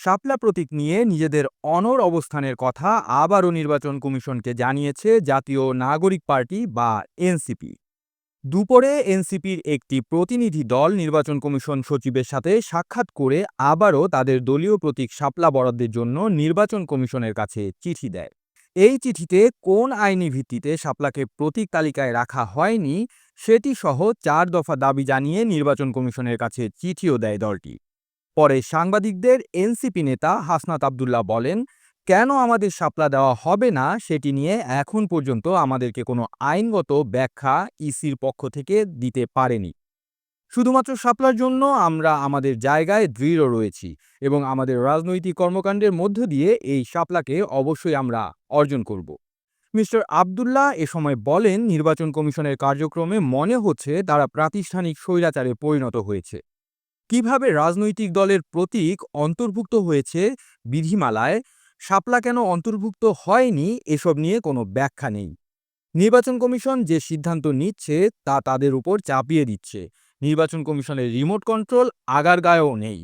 শাপলা প্রতীক নিয়ে নিজেদের অনর অবস্থানের কথা আবারও নির্বাচন কমিশনকে জানিয়েছে জাতীয় নাগরিক পার্টি বা এনসিপি। দুপুরে এনসিপির একটি প্রতিনিধি দল নির্বাচন কমিশন সচিবের সাথে সাক্ষাৎ করে আবারও তাদের দলীয় প্রতীক শাপলা বরাদ্দের জন্য নির্বাচন কমিশনের কাছে চিঠি দেয়। এই চিঠিতে কোন আইনি ভিত্তিতে শাপলাকে প্রতীক তালিকায় রাখা হয়নি সেটি সহ চার দফা দাবি জানিয়ে নির্বাচন কমিশনের কাছে চিঠিও দেয় দলটি। পরে সাংবাদিকদের এনসিপি নেতা হাসনাত আবদুল্লাহ বলেন, কেন আমাদের সাপলা দেওয়া হবে না সেটি নিয়ে এখন পর্যন্ত আমাদেরকে কোনো আইনগত ব্যাখ্যা ইসির পক্ষ থেকে দিতে পারেনি। শুধুমাত্র সাপলার জন্য আমরা আমাদের জায়গায় দৃঢ় রয়েছি এবং আমাদের রাজনৈতিক কর্মকাণ্ডের মধ্য দিয়ে এই সাপলাকে অবশ্যই আমরা অর্জন করব। মিস্টার আবদুল্লাহ এ সময় বলেন, নির্বাচন কমিশনের কার্যক্রমে মনে হচ্ছে তারা প্রাতিষ্ঠানিক স্বৈরাচারে পরিণত হয়েছে। কীভাবে রাজনৈতিক দলের প্রতীক অন্তর্ভুক্ত হয়েছে বিধিমালায়, শাপলা কেন অন্তর্ভুক্ত হয়নি এসব নিয়ে কোনো ব্যাখ্যা নেই। নির্বাচন কমিশন যে সিদ্ধান্ত নিচ্ছে তা তাদের উপর চাপিয়ে দিচ্ছে। নির্বাচন কমিশনের রিমোট কন্ট্রোল আগারগাঁয়েও নেই।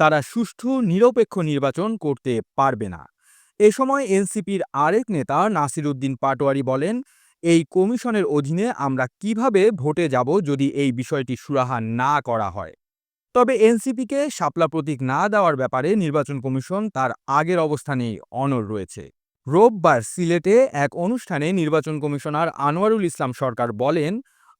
তারা সুষ্ঠু, নিরপেক্ষ নির্বাচন করতে পারবে না। এ সময় এনসিপির আরেক নেতা নাসির উদ্দিন পাটোয়ারি বলেন, এই কমিশনের অধীনে আমরা কীভাবে ভোটে যাব যদি এই বিষয়টি সুরাহা না করা হয়? তবে এনসিপিকে শাপলা প্রতীক না দেওয়ার ব্যাপারে নির্বাচন কমিশন তার আগের অবস্থানেই অনড় রয়েছে। রোববার সিলেটে এক অনুষ্ঠানে নির্বাচন কমিশনার আনোয়ারুল ইসলাম সরকার বলেন,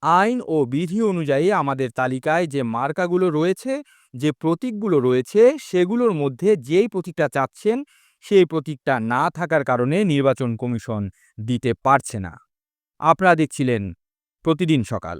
আইন ও বিধি অনুযায়ী আমাদের তালিকায় যে মার্কাগুলো রয়েছে, যে প্রতীকগুলো রয়েছে, সেগুলোর মধ্যে যেই প্রতীকটা চাচ্ছেন, সেই প্রতীকটা না থাকার কারণে নির্বাচন কমিশন দিতে পারছে না। আপনারা দেখছিলেন প্রতিদিন সকাল।